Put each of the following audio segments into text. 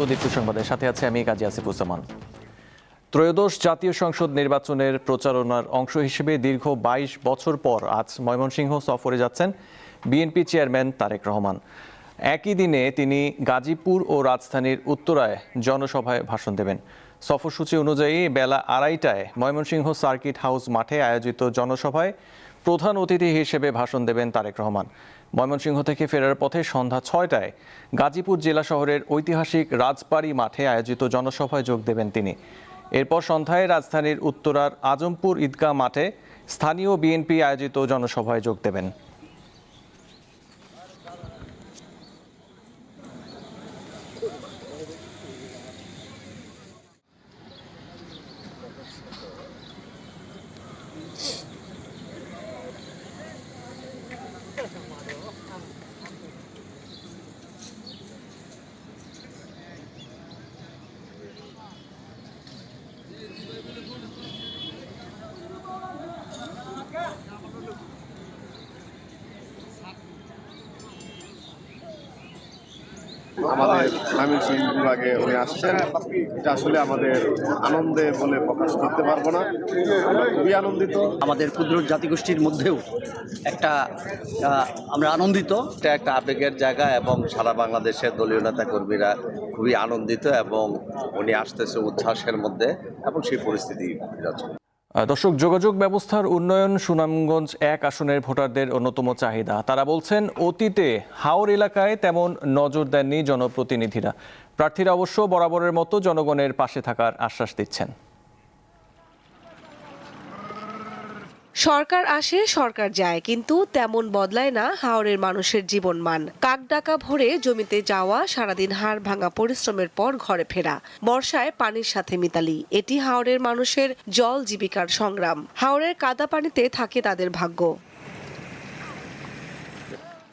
স্বাগত সংবাদের সাথে আছে আমি কাজী আসিফুজ্জামান ত্রয়োদশ জাতীয় সংসদ নির্বাচনের প্রচারণার অংশ হিসেবে দীর্ঘ বাইশ বছর পর আজ ময়মনসিংহ সফরে যাচ্ছেন বিএনপি চেয়ারম্যান তারেক রহমান। একই দিনে তিনি গাজীপুর ও রাজধানীর উত্তরায় জনসভায় ভাষণ দেবেন। সফরসূচি অনুযায়ী বেলা আড়াইটায় ময়মনসিংহ সার্কিট হাউস মাঠে আয়োজিত জনসভায় প্রধান অতিথি হিসেবে ভাষণ দেবেন তারেক রহমান। ময়মনসিংহ থেকে ফেরার পথে সন্ধ্যা ছয়টায় গাজীপুর জেলা শহরের ঐতিহাসিক রাজবাড়ি মাঠে আয়োজিত জনসভায় যোগ দেবেন তিনি। এরপর সন্ধ্যায় রাজধানীর উত্তরার আজমপুর ঈদগাহ মাঠে স্থানীয় বিএনপি আয়োজিত জনসভায় যোগ দেবেন। আমাদের ময়মনসিংহ বিভাগে উনি আসছেন। এটা আসলে আমাদের আনন্দে বলে প্রকাশ করতে পারব না। আমরা খুবই আনন্দিত। আমাদের ক্ষুদ্র জাতিগোষ্ঠীর মধ্যেও একটা আমরা আনন্দিত। এটা একটা আবেগের জায়গা এবং সারা বাংলাদেশের দলীয় নেতা কর্মীরা খুবই আনন্দিত এবং উনি আসতেছে উচ্ছ্বাসের মধ্যে এবং সেই পরিস্থিতি বিরাজ দর্শক, যোগাযোগ ব্যবস্থার উন্নয়ন সুনামগঞ্জ এক আসনের ভোটারদের অন্যতম চাহিদা। তারা বলছেন, অতীতে হাওর এলাকায় তেমন নজর দেননি জনপ্রতিনিধিরা। প্রার্থীরা অবশ্য বরাবরের মতো জনগণের পাশে থাকার আশ্বাস দিচ্ছেন। সরকার আসে, সরকার যায়, কিন্তু তেমন বদলায় না হাওরের মানুষের জীবন মান। কাক ডাকা ভরে জমিতে যাওয়া, সারাদিন হাড় ভাঙা পরিশ্রমের পর ঘরে ফেরা। বর্ষায় পানির সাথে মিতালি, এটি হাওরের মানুষের জল জীবিকার সংগ্রাম। হাওরের কাদা পানিতে থাকে তাদের ভাগ্য।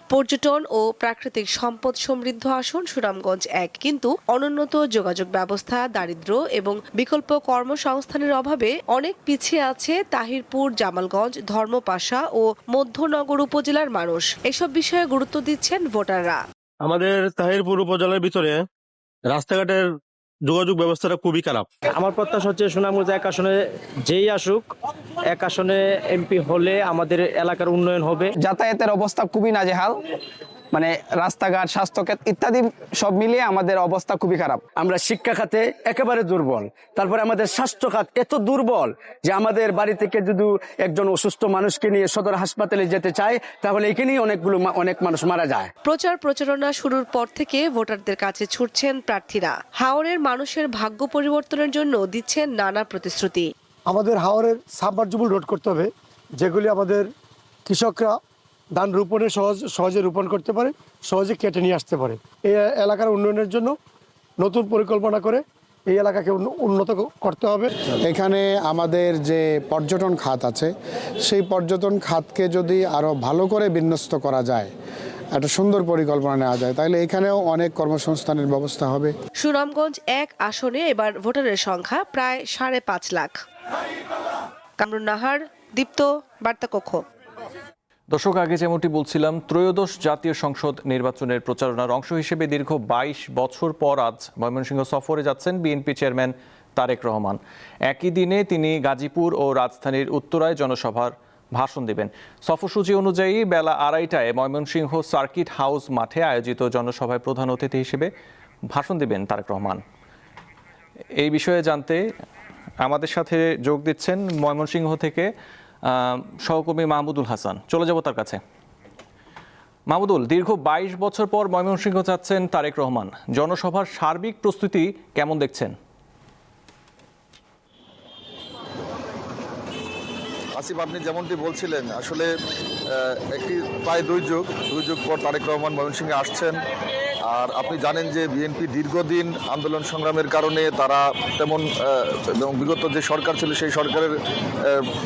পর্যটন ও প্রাকৃতিক সম্পদ সমৃদ্ধ আসন সুনামগঞ্জ এক। কিন্তু অনুন্নত যোগাযোগ ব্যবস্থা, দারিদ্র এবং বিকল্প কর্মসংস্থানের অভাবে অনেক পিছিয়ে আছে তাহিরপুর, জামালগঞ্জ, ধর্মপাশা ও মধ্যনগর উপজেলার মানুষ। এসব বিষয়ে গুরুত্ব দিচ্ছেন ভোটাররা। আমাদের তাহিরপুর উপজেলার ভিতরে রাস্তাঘাটের যোগাযোগ ব্যবস্থাটা খুবই খারাপ। আমার প্রত্যাশা হচ্ছে সুনামগঞ্জ এক আসনে যেই আসুক এক আসনে এমপি হলে আমাদের এলাকার উন্নয়ন হবে। যাতায়াতের অবস্থা খুবই নাজেহাল। মানে রাস্তাঘাট স্বাস্থ্যক্ষেত্র ইত্যাদি সব মিলিয়ে আমাদের অবস্থা খুবই খারাপ। আমরা শিক্ষা খাতে একেবারে দুর্বল। তারপরে আমাদের স্বাস্থ্য খাত এত দুর্বল যে আমাদের বাড়ি থেকে যদি একজন অসুস্থ মানুষকে নিয়ে সদর হাসপাতালে যেতে চায় তাহলে এখানেই অনেকগুলো মা- অনেক মানুষ মারা যায়। প্রচার প্রচারণা শুরুর পর থেকে ভোটারদের কাছে ছুটছেন প্রার্থীরা। হাওরের মানুষের ভাগ্য পরিবর্তনের জন্য দিচ্ছেন নানা প্রতিশ্রুতি। আমাদের হাওরের সাবমার্জিবল রোড করতে হবে যেগুলি আমাদের কৃষকরা ধান রোপণে সহজ সহজে রোপণ করতে পারে সহজে কেটে নিয়ে আসতে পারে। এই এলাকার উন্নয়নের জন্য নতুন পরিকল্পনা করে এই এলাকাকে উন্ন- উন্নত করতে হবে। এখানে আমাদের যে পর্যটন খাত আছে সেই পর্যটন খাতকে যদি আরও ভালো করে বিন্যস্ত করা যায় একটা সুন্দর পরিকল্পনা নেওয়া যায় তাহলে এখানেও অনেক কর্মসংস্থানের ব্যবস্থা হবে। সুনামগঞ্জ এক আসনে এবার ভোটারের সংখ্যা প্রায় সাড়ে পাঁচ লাখ। কামরুন নাহার দীপ্ত বার্তাকক্ষ। দর্শক, আগে যেমনটি বলছিলাম, ত্রয়োদশ জাতীয় সংসদ নির্বাচনের প্রচারণার অংশ হিসেবে দীর্ঘ বাইশ বছর পর আজ ময়মনসিংহ সফরে যাচ্ছেন বিএনপি চেয়ারম্যান তারেক রহমান। একই দিনে তিনি গাজীপুর ও রাজধানীর উত্তরায় জনসভার ভাষণ দেবেন। সফরসূচি অনুযায়ী বেলা আড়াইটায় ময়মনসিংহ সার্কিট হাউস মাঠে আয়োজিত জনসভায় প্রধান অতিথি হিসেবে ভাষণ দেবেন তারেক রহমান। এই বিষয়ে জানতে আমাদের সাথে যোগ দিচ্ছেন ময়মনসিংহ থেকে সহকর্মী মাহমুদুল হাসান, চলে যাব তার কাছে। মাহমুদুল, দীর্ঘ বাইশ বছর পর ময়মনসিংহ যাচ্ছেন তারেক রহমান। জনসভার সার্বিক প্রস্তুতি কেমন দেখছেন? আসিফ, আপনি যেমনটি বলছিলেন, আসলে একটি প্রায় দুই যুগ দুই যুগ পর তারেক রহমান ময়মনসিংহে আসছেন। আর আপনি জানেন যে বিএনপি দীর্ঘদিন আন্দোলন সংগ্রামের কারণে তারা তেমন বিগত যে সরকার ছিল সেই সরকারের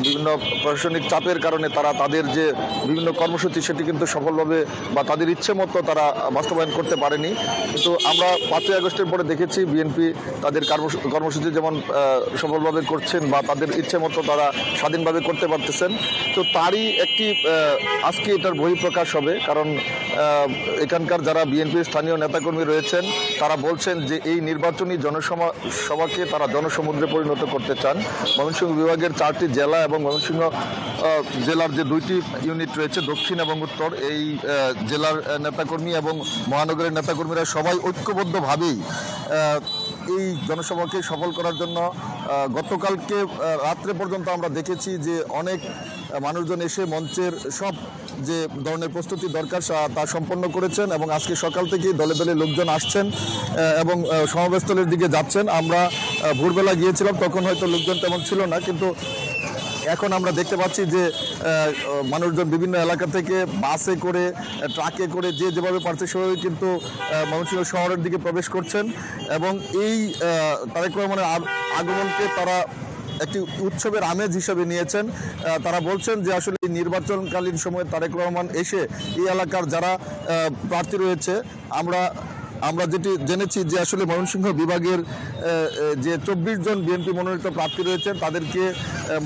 বিভিন্ন প্রশাসনিক চাপের কারণে তারা তাদের যে বিভিন্ন কর্মসূচি সেটি কিন্তু সফলভাবে বা তাদের ইচ্ছে মতো তারা বাস্তবায়ন করতে পারেনি। কিন্তু আমরা পাঁচই আগস্টের পরে দেখেছি বিএনপি তাদের কর্মসূচি যেমন সফলভাবে করছেন বা তাদের ইচ্ছে মতো তারা স্বাধীনভাবে করতে পারতেছেন। তো তারই একটি আজকে এটার বহিঃপ্রকাশ হবে। কারণ এখানকার যারা বিএনপির স্থানীয় নেতাকর্মী রয়েছেন। তারা বলছেন যে এই নির্বাচনী জনসভা সভাকে তারা জনসমুদ্রে পরিণত করতে চান। ময়মনসিংহ বিভাগের চারটি জেলা এবং ময়মনসিংহ জেলার যে দুইটি ইউনিট রয়েছে, দক্ষিণ এবং উত্তর, এই জেলার নেতাকর্মী এবং মহানগরের নেতাকর্মীরা সবাই ঐক্যবদ্ধভাবেই এই জনসভাকে সফল করার জন্য গতকালকে রাত্রে পর্যন্ত আমরা দেখেছি যে অনেক মানুষজন এসে মঞ্চের সব যে ধরনের প্রস্তুতি দরকার, তা সম্পন্ন করেছেন এবং আজকে সকাল থেকেই দলে দলে লোকজন আসছেন এবং সমাবেশস্থলের দিকে যাচ্ছেন। আমরা ভোরবেলা গিয়েছিলাম, তখন হয়তো লোকজন তেমন ছিল না, কিন্তু এখন আমরা দেখতে পাচ্ছি যে মানুষজন বিভিন্ন এলাকা থেকে বাসে করে, ট্রাকে করে যে যেভাবে পারছে সেভাবে কিন্তু ময়মনসিংহ শহরের দিকে প্রবেশ করছেন এবং এই তারেক রহমানের আগ- আগমনকে তারা একটি উৎসবের আমেজ হিসেবে নিয়েছেন। তারা বলছেন যে আসলে নির্বাচনকালীন সময়ে তারেক রহমান এসে এই এলাকার যারা প্রার্থী রয়েছে, আমরা আমরা যেটি জেনেছি যে আসলে ময়মনসিংহ বিভাগের যে চব্বিশ জন বিএনপি মনোনীত প্রার্থী রয়েছেন, তাদেরকে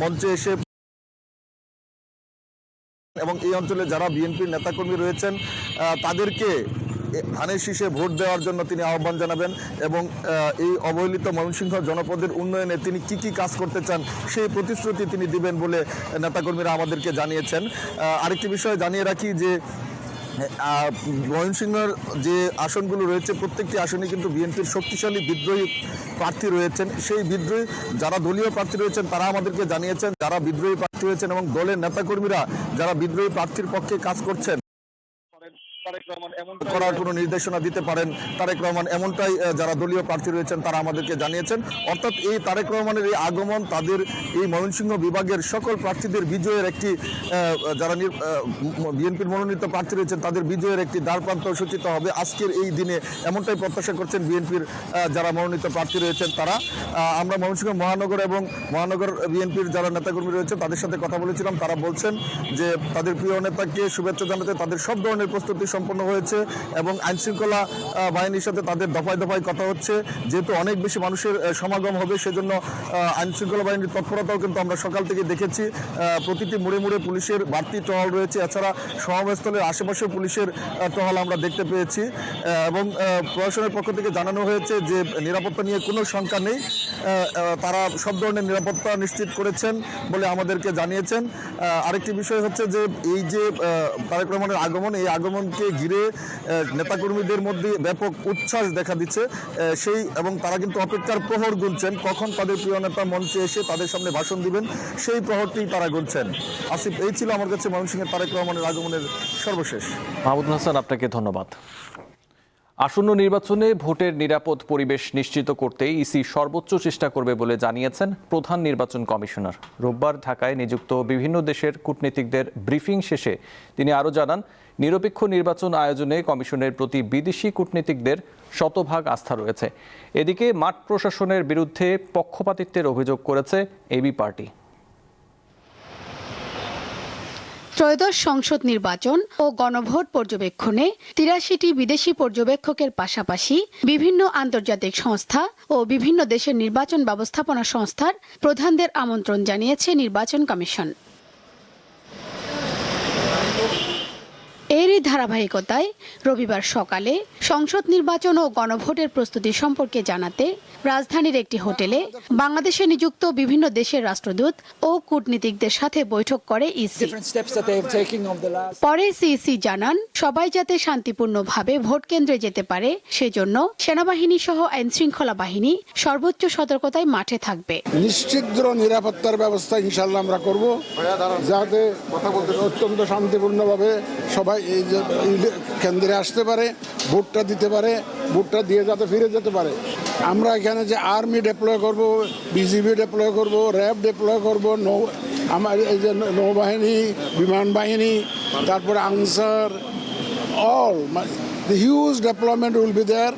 মঞ্চে এসে এবং এই অঞ্চলে যারা বিএনপির নেতাকর্মী রয়েছেন তাদেরকে ধানের শীষে ভোট দেওয়ার জন্য তিনি আহ্বান জানাবেন এবং এই অবহেলিত ময়মনসিংহ জনপদের উন্নয়নে তিনি কি কি কাজ করতে চান সেই প্রতিশ্রুতি তিনি দিবেন বলে নেতাকর্মীরা আমাদেরকে জানিয়েছেন। আরেকটি বিষয় জানিয়ে রাখি যে ময়মনসিংহের যে আসনগুলো রয়েছে, প্রত্যেকটি আসনে কিন্তু বিএনপির শক্তিশালী বিদ্রোহী প্রার্থী রয়েছেন। সেই বিদ্রোহী যারা দলীয় প্রার্থী রয়েছেন, তারা আমাদেরকে জানিয়েছেন, যারা বিদ্রোহী প্রার্থী রয়েছেন এবং দলের নেতাকর্মীরা যারা বিদ্রোহী প্রার্থীর পক্ষে কাজ করছেন করার কোনো নির্দেশনা দিতে পারেন তারেক রহমান এমনটাই যারা দলীয় প্রার্থী রয়েছেন তারা আমাদেরকে জানিয়েছেন। অর্থাৎ এই তারেক রহমানের এই আগমন তাদের এই ময়মনসিংহ বিভাগের সকল প্রার্থীদের বিজয়ের একটি যারা বিএনপির মনোনীত প্রার্থী রয়েছেন তাদের বিজয়ের একটি দ্বারপ্রান্ত সূচিত হবে আজকের এই দিনে। এমনটাই প্রত্যাশা করছেন বিএনপির যারা মনোনীত প্রার্থী রয়েছেন তারা। আমরা ময়মনসিংহ মহানগর এবং মহানগর বিএনপির যারা নেতাকর্মী রয়েছে তাদের সাথে কথা বলেছিলাম। তারা বলছেন যে তাদের প্রিয় নেতাকে শুভেচ্ছা জানাতে তাদের সব ধরনের প্রস্তুতি সম্পন্ন হয়েছে এবং আইনশৃঙ্খলা বাহিনীর সাথে তাদের দফায় দফায় কথা হচ্ছে। যেহেতু অনেক বেশি মানুষের সমাগম হবে, সেজন্য আইনশৃঙ্খলা বাহিনীর তৎপরতাও কিন্তু আমরা সকাল থেকে দেখেছি। প্রতিটি মুড়ে মুড়ে পুলিশের বাড়তি টহল রয়েছে। এছাড়া সমাবেশস্থলের আশেপাশে পুলিশের টহল আমরা দেখতে পেয়েছি। এবং প্রশাসনের পক্ষ থেকে জানানো হয়েছে যে, নিরাপত্তা নিয়ে কোনো শঙ্কা নেই। তারা সব ধরনের নিরাপত্তা নিশ্চিত করেছেন বলে আমাদেরকে জানিয়েছেন। আরেকটি বিষয় হচ্ছে যে, এই যে তারেক রহমানের আগমন, এই আগমনকে ঘিরে নেতাকর্মীদের মধ্যে ব্যাপক উচ্ছ্বাস দেখা দিচ্ছে। সেই এবং তারা কিন্তু অপেক্ষার প্রহর গুনছেন। কখন তাদের প্রিয় নেতা মঞ্চে এসে তাদের সামনে ভাষণ দিবেন, সেই প্রহরটি তারা গুনছেন। আসিফ, এই ছিল আমার কাছে ময়মনসিংহের তারেক রহমানের আগমনের সর্বশেষ। মাহমুদ হাসান আপনাকে ধন্যবাদ। আসন্ন নির্বাচনে ভোটের নিরাপদ পরিবেশ নিশ্চিত করতে ইসি সর্বোচ্চ চেষ্টা করবে বলে জানিয়েছেন প্রধান নির্বাচন কমিশনার। রোববার ঢাকায় নিযুক্ত বিভিন্ন দেশের কূটনীতিকদের ব্রিফিং শেষে তিনি আরও জানান নিরপেক্ষ নির্বাচন আয়োজনে কমিশনের প্রতি বিদেশি কূটনীতিকদের শতভাগ আস্থা রয়েছে। এদিকে মাঠ প্রশাসনের বিরুদ্ধে পক্ষপাতিত্বের অভিযোগ করেছে এবি পার্টি। ত্রয়োদশ সংসদ নির্বাচন ও গণভোট পর্যবেক্ষণে তিরাশিটি বিদেশি পর্যবেক্ষকের পাশাপাশি বিভিন্ন আন্তর্জাতিক সংস্থা ও বিভিন্ন দেশের নির্বাচন ব্যবস্থাপনা সংস্থার প্রধানদের আমন্ত্রণ জানিয়েছে নির্বাচন কমিশন। এরই ধারাবাহিকতায় রবিবার সকালে সংসদ নির্বাচন ও গণভোটের প্রস্তুতি সম্পর্কে জানাতে রাজধানীর একটি হোটেলে বাংলাদেশে নিযুক্ত বিভিন্ন দেশের রাষ্ট্রদূত ও কূটনীতিকদের সাথে বৈঠক করে ইসি। পরে সিইসি জানান সবাই যাতে শান্তিপূর্ণভাবে ভোট কেন্দ্রে যেতে পারে সেজন্য সেনাবাহিনী সহ আইন শৃঙ্খলা বাহিনী সর্বোচ্চ সতর্কতায় মাঠে থাকবে। নিশ্চিদ্র নিরাপত্তার ব্যবস্থা ইনশাল্লাহ আমরা করব যাতে অত্যন্ত শান্তিপূর্ণভাবে সবাই এই যে কেন্দ্রে আসতে পারে, ভোটটা দিতে পারে, ভোটটা দিয়ে যাতে ফিরে যেতে পারে। আমরা এখানে যে আর্মি ডেপ্লয় করব, বিজিবি ডেপ্লয় করব, র্যাব ডেপ্লয় করব, নৌ, আমার এই যে নৌবাহিনী, বিমান বাহিনী, তারপরে answer all the huge development will be there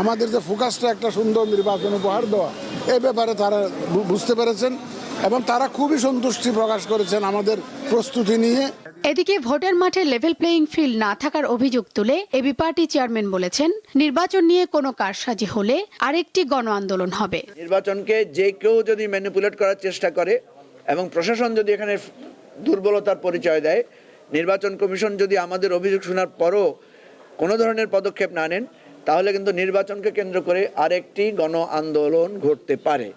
আমাদের যে ফোকাসটা একটা সুন্দর নির্বাচন উপহার দেওয়া। এ ব্যাপারে তারা বুঝতে পেরেছেন। এবং তারা খুবই সন্তুষ্টি প্রকাশ করেছেন আমাদের প্রস্তুতি নিয়ে। এদিকে ভোটের মাঠে লেভেল প্লেয়িং ফিল্ড না থাকার অভিযোগ তুলে এবি পার্টি চেয়ারম্যান বলেছেন নির্বাচন নিয়ে কোনো কারসাজি হলে আরেকটি গণ আন্দোলন হবে। নির্বাচনকে যে কেউ যদি ম্যানিপুলেট করার চেষ্টা করে এবং প্রশাসন যদি এখানে দুর্বলতার পরিচয় দেয় নির্বাচন কমিশন যদি আমাদের অভিযোগ শোনার পরও কোনো ধরনের পদক্ষেপ না নেন তাহলে কিন্তু নির্বাচনকে কেন্দ্র করে আরেকটি গণ আন্দোলন ঘটতে পারে।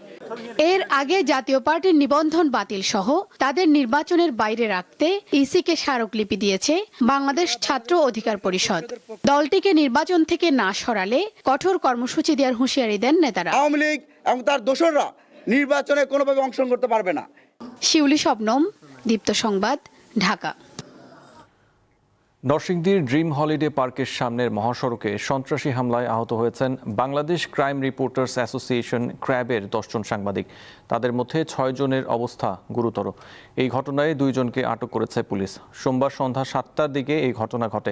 এর আগে জাতীয় পার্টির নিবন্ধন বাতিল সহ তাদের নির্বাচনের বাইরে রাখতে ইসিকে স্মারকলিপি দিয়েছে বাংলাদেশ ছাত্র অধিকার পরিষদ। দলটিকে নির্বাচন থেকে না সরালে কঠোর কর্মসূচি দেওয়ার হুঁশিয়ারি দেন নেতারা। আওয়ামী লীগ এবং তার দোসররা নির্বাচনে কোনোভাবে অংশগ্রহণ করতে পারবে না। শিউলি শবনম দীপ্ত সংবাদ ঢাকা। নরসিংদীর ড্রিম হলিডে পার্কের সামনের মহাসড়কে সন্ত্রাসী হামলায় আহত হয়েছেন বাংলাদেশ ক্রাইম রিপোর্টার্স অ্যাসোসিয়েশন ক্র্যাবের দশজন সাংবাদিক। তাদের মধ্যে ছয় জনের অবস্থা গুরুতর। এই ঘটনায় দুইজনকে আটক করেছে পুলিশ। সোমবার সন্ধ্যা সাতটার দিকে এই ঘটনা ঘটে।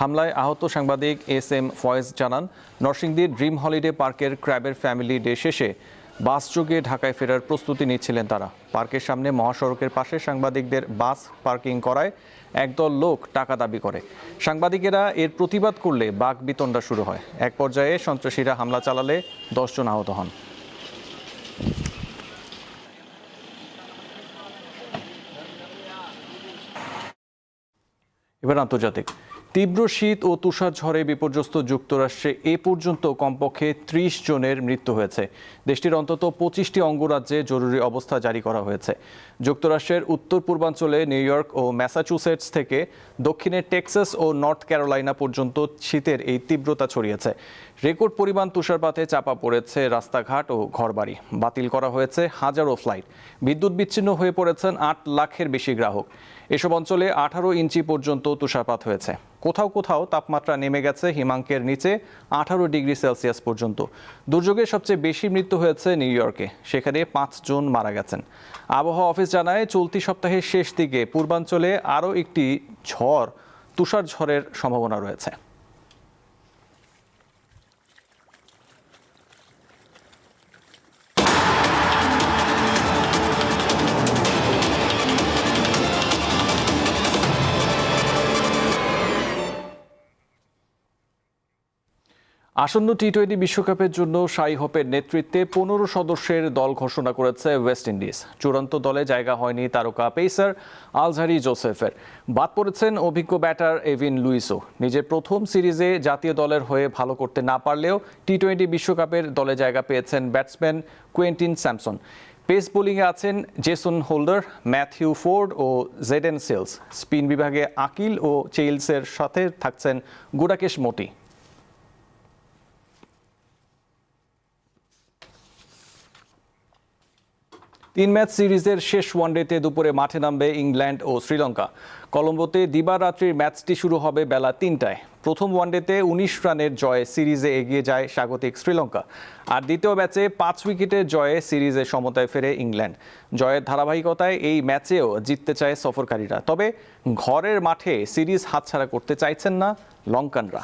হামলায় আহত সাংবাদিক এস এম ফয়েজ জানান, নরসিংদীর ড্রিম হলিডে পার্কের ক্র্যাবের ফ্যামিলি ডে শেষে বাস যোগে ঢাকায় ফেরার প্রস্তুতি নিচ্ছিলেন তারা। পার্কের সামনে মহাসড়কের পাশে সাংবাদিকদের বাস পার্কিং করায় একদল লোক টাকা দাবি করে। সাংবাদিকেরা এর প্রতিবাদ করলে বাঘ বিতণ্ডা শুরু হয়। এক পর্যায়ে সন্ত্রাসীরা হামলা চালালে দশজন আহত হন। এবার আন্তর্জাতিক। তীব্র শীত ও তুষার ঝড়ে বিপর্যস্ত যুক্তরাষ্ট্রে এ পর্যন্ত কমপক্ষে ত্রিশ জনের মৃত্যু হয়েছে। দেশটির অন্তত পঁচিশটি অঙ্গরাজ্যে জরুরি অবস্থা জারি করা হয়েছে। যুক্তরাষ্ট্রের উত্তর পূর্বাঞ্চলে নিউ ইয়র্ক ও ম্যাসাচুসেটস থেকে দক্ষিণে টেক্সাস ও নর্থ ক্যারোলাইনা পর্যন্ত শীতের এই তীব্রতা ছড়িয়েছে। রেকর্ড পরিমাণ তুষারপাতে চাপা পড়েছে রাস্তাঘাট ও ঘরবাড়ি। বাতিল করা হয়েছে হাজারো ফ্লাইট। বিদ্যুৎ বিচ্ছিন্ন হয়ে পড়েছেন আট লাখের বেশি গ্রাহক। এসব অঞ্চলে আঠারো ইঞ্চি পর্যন্ত তুষারপাত হয়েছে। কোথাও কোথাও তাপমাত্রা নেমে গেছে হিমাঙ্কের নিচে আঠারো ডিগ্রি সেলসিয়াস পর্যন্ত। দুর্যোগে সবচেয়ে বেশি মৃত্যু হয়েছে নিউ ইয়র্কে। সেখানে পাঁচজন মারা গেছেন। আবহাওয়া অফিস জানায় চলতি সপ্তাহের শেষ দিকে পূর্বাঞ্চলে আরও একটি ঝড় তুষার ঝড়ের সম্ভাবনা রয়েছে। আসন্ন টি টোয়েন্টি বিশ্বকাপের জন্য শাই হোপের নেতৃত্বে পনেরো সদস্যের দল ঘোষণা করেছে ওয়েস্ট ইন্ডিজ। চূড়ান্ত দলে জায়গা হয়নি তারকা পেসার আলঝারি জোসেফের। বাদ পড়েছেন অভিজ্ঞ ব্যাটার এভিন লুইসো। নিজের প্রথম সিরিজে জাতীয় দলের হয়ে ভালো করতে না পারলেও টি টোয়েন্টি বিশ্বকাপের দলে জায়গা পেয়েছেন ব্যাটসম্যান কুয়েন্টিন স্যামসন। পেস বোলিংয়ে আছেন জেসন হোল্ডার, ম্যাথিউ ফোর্ড ও জেডেন সেলস। স্পিন বিভাগে আকিল ও চেইলসের সাথে থাকছেন গুডাকেশ মোটি। তিন ম্যাচ সিরিজের শেষ ওয়ানডেতে দুপুরে মাঠে নামবে ইংল্যান্ড ও শ্রীলঙ্কা। কলম্বোতে দিবারাত্রির ম্যাচটি শুরু হবে বেলা তিনটায়। প্রথম ওয়ানডেতে উনিশ রানের জয়ে সিরিজে এগিয়ে যায় স্বাগতিক শ্রীলঙ্কা। আর দ্বিতীয় ম্যাচে পাঁচ উইকেটের জয়ে সিরিজে সমতায় ফেরে ইংল্যান্ড। জয়ের ধারাবাহিকতায় এই ম্যাচেও জিততে চায় সফরকারীরা। তবে ঘরের মাঠে সিরিজ হাতছাড়া করতে চাইছেন না লঙ্কানরা।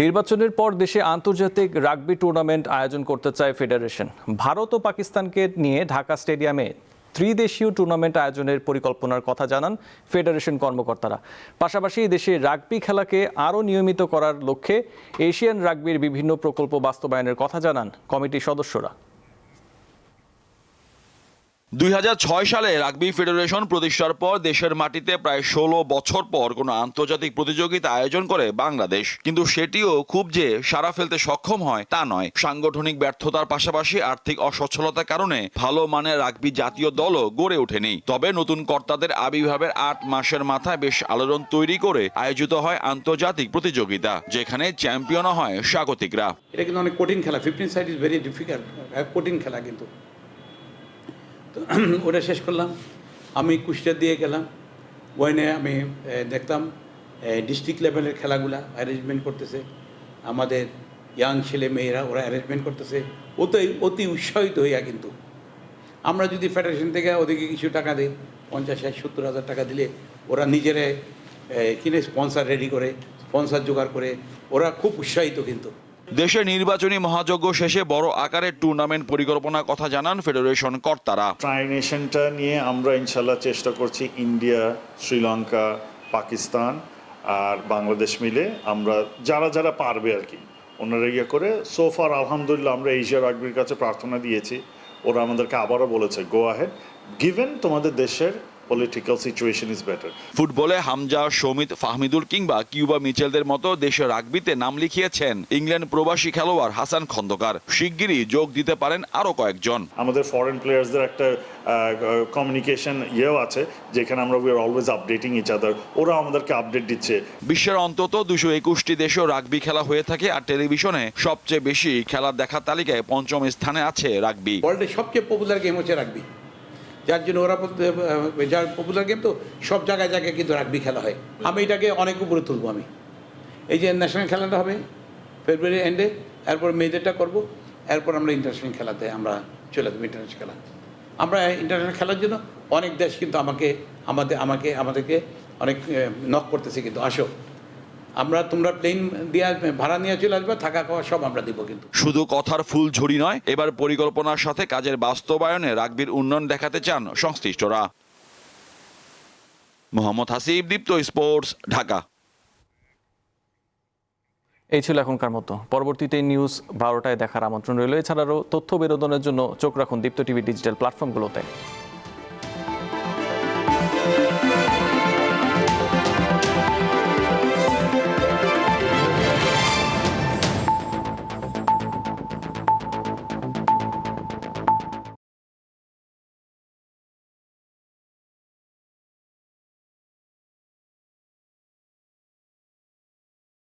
নির্বাচনের পর দেশে আন্তর্জাতিক রাগবি টুর্নামেন্ট আয়োজন করতে চায় ফেডারেশন। ভারত ও পাকিস্তানকে নিয়ে ঢাকা স্টেডিয়ামে ত্রিদেশীয় টুর্নামেন্ট আয়োজনের পরিকল্পনার কথা জানান ফেডারেশন কর্মকর্তারা। পাশাপাশি দেশে রাগবি খেলাকে আরও নিয়মিত করার লক্ষ্যে এশিয়ান রাগবির বিভিন্ন প্রকল্প বাস্তবায়নের কথা জানান কমিটির সদস্যরা। দুই হাজার ছয় সালে রাগবি ফেডারেশন প্রতিষ্ঠার পর দেশের মাটিতে প্রায় ষোলো বছর পর কোনো আন্তর্জাতিক প্রতিযোগিতা আয়োজন করে বাংলাদেশ। কিন্তু সেটিও খুব যে সারা ফেলতে সক্ষম হয় তা নয়। সাংগঠনিক ব্যর্থতার পাশাপাশি আর্থিক অসচ্ছলতার কারণে ভালো মানের রাগবি জাতীয় দলও গড়ে ওঠেনি। তবে নতুন কর্তাদের আবির্ভাবের আট মাসের মাথায় বেশ আলোড়ন তৈরি করে আয়োজিত হয় আন্তর্জাতিক প্রতিযোগিতা, যেখানে চ্যাম্পিয়নও হয় স্বাগতিকরা। এটা কিন্তু অনেক কঠিন খেলা। Fifteen side is very difficult. কঠিন খেলা কিন্তু। তো ওটা শেষ করলাম। আমি কুষ্টিয়া দিয়ে গেলাম। ওয়াইনে আমি দেখতাম ডিস্ট্রিক্ট লেভেলের খেলাগুলা অ্যারেঞ্জমেন্ট করতেছে। আমাদের ইয়াং ছেলে মেয়েরা, ওরা অ্যারেঞ্জমেন্ট করতেছে। ওতেই, অতি উৎসাহিত হইয়া কিন্তু। আমরা যদি ফেডারেশন থেকে ওদেরকে কিছু টাকা দিই, পঞ্চাশ, ষাট, সত্তর হাজার টাকা দিলে ওরা নিজেরা কিনে স্পন্সার রেডি করে স্পন্সার জোগাড় করে, ওরা খুব উৎসাহিত কিন্তু। দেশে নির্বাচনী মহাযজ্ঞ শেষে বড় আকারের টুর্নামেন্ট পরিকল্পনার কথা জানান ফেডারেশন কর্তারা। ট্রাই নেশনটা নিয়ে আমরা ইনশাল্লাহ চেষ্টা করছি ইন্ডিয়া, শ্রীলঙ্কা, পাকিস্তান আর বাংলাদেশ মিলে আমরা যারা যারা পারবে আর কি, ওনারা ইয়ে করে। সোফার আলহামদুলিল্লাহ, আমরা এশিয়া রাগবির কাছে প্রার্থনা দিয়েছি। ওরা আমাদেরকে আবারও বলেছে গো আহেড গিভেন তোমাদের দেশের পলিটিক্যাল সিচুয়েশন ইজ বেটার ফুটবলে হামজা সমিত ফাহমিদুল কিংবা কিউবা মিচেলদের মতো দেশের রাগবিতে নাম লিখিয়েছেন ইংল্যান্ড প্রবাসী খেলোয়াড় হাসান খন্দকার। শিগগিরই যোগ দিতে পারেন আরও কয়েকজন। আমাদের ফরেন প্লেয়ার্সদের একটা কমিউনিকেশন ইয়েও আছে যেখানে আমরা we are always updating each other ওরা আমাদেরকে আপডেট দিচ্ছে। বিশ্বের অন্তত দুশো একুশটি দেশেও রাগবি খেলা হয়ে থাকে আর টেলিভিশনে সবচেয়ে বেশি খেলা দেখার তালিকায় পঞ্চম স্থানে আছে রাগবি। ওয়ার্ল্ডের সবচেয়ে পপুলার গেম হচ্ছে রাগবি। যার জন্য ওরা যার পপুলার গেম তো সব জায়গায় জায়গায় কিন্তু রাগবি খেলা হয়। আমি এটাকে অনেক উপরে তুলবো আমি। এই যে ন্যাশনাল খেলাটা হবে ফেব্রুয়ারি এন্ডে এরপর মেয়েদেরটা করব, এরপর আমরা ইন্টারন্যাশনাল খেলাতে আমরা চলে যাব ইন্টারন্যাশনাল খেলা। আমরা ইন্টারন্যাশনাল খেলার জন্য অনেক দেশ কিন্তু আমাকে, আমাদের, আমাকে, আমাদেরকে অনেক নক করতেছে কিন্তু, আসো। আমরা তোমরা প্লেন দিয়ে আসবে, ভাড়া নিয়ে চলে আসবে থাকা খাওয়া সব আমরা দিব কিন্তু। শুধু কথার ফুল ঝুড়ি নয় এবার পরিকল্পনার সাথে কাজের বাস্তবায়নে রাগবির উন্নয়ন দেখাতে চান সংশ্লিষ্টরা। মোহাম্মদ হাসিব দীপ্ত স্পোর্টস ঢাকা। এই ছিল এখনকার মতো। পরবর্তীতে নিউজ বারোটায় দেখার আমন্ত্রণ রইল। এছাড়াও তথ্য বিনোদনের জন্য চোখ রাখুন দীপ্ত টিভি ডিজিটাল প্ল্যাটফর্মগুলোতে।